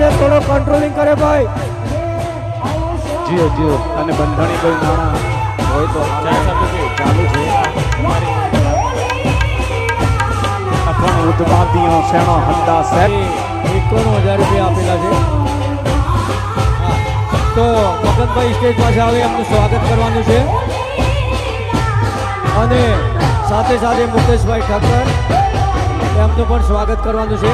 છે થોડો કંટ્રોલિંગ કરે ભાઈ. જીઓ જીઓ. અને બંધણી કોઈ નાણાં હોય તો ચાલુ છે. અખણ ઉદ્માદીઓ શેણો હંડા સેટ. એકાણું હજાર રૂપિયા આપેલા છે. તો મગનભાઈ સ્ટેજ પાસે આવે એમનું સ્વાગત કરવાનું છે. અને સાથે સાથે મુકેશભાઈ ઠક્કર એમનું પણ સ્વાગત કરવાનું છે.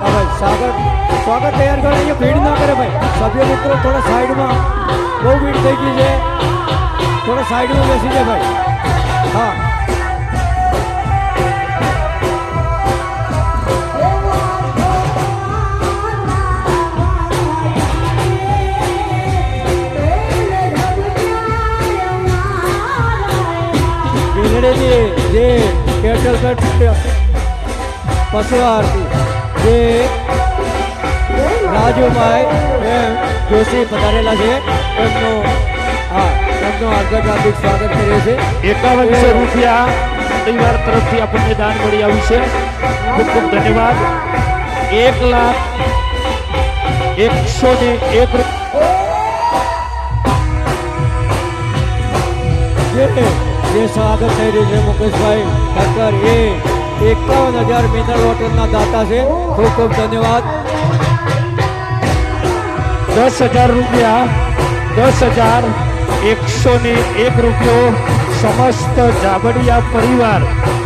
હવે સ્વાગત. સ્વાગત તૈયાર કરે અહીંયા ભીડ ના કરે ભાઈ. સભ્ય મિત્રો, થોડા સાઈડમાં બહુ ભીડ થઈ ગઈ છે. થોડા સાઈડમાં બેસી જાય ભાઈ. હા. બિલડેની જે કેટલ કટ જે રાજુભાઈ જોશી પધારેલા છે. એમનો હા એમનું આગળ હાર્દિક સ્વાગત કરીએ છીએ. એકાવનસો રૂપિયા પરિવાર તરફથી આપણને દાન મળી આવ્યું છે. ખૂબ ખૂબ ધન્યવાદ. એક લાખ એકસો ને એક રૂપિયા જે સ્વાગત થઈ રહ્યું છે મુકેશભાઈ ઠક્કર એ એકાવન હજાર મિનરલ વોટરના દાતા છે. ખૂબ ખૂબ ધન્યવાદ. દસ હજાર રૂપિયા દસ હજાર એકસો ને એક રૂપિયો સમસ્ત જાબડિયા પરિવાર.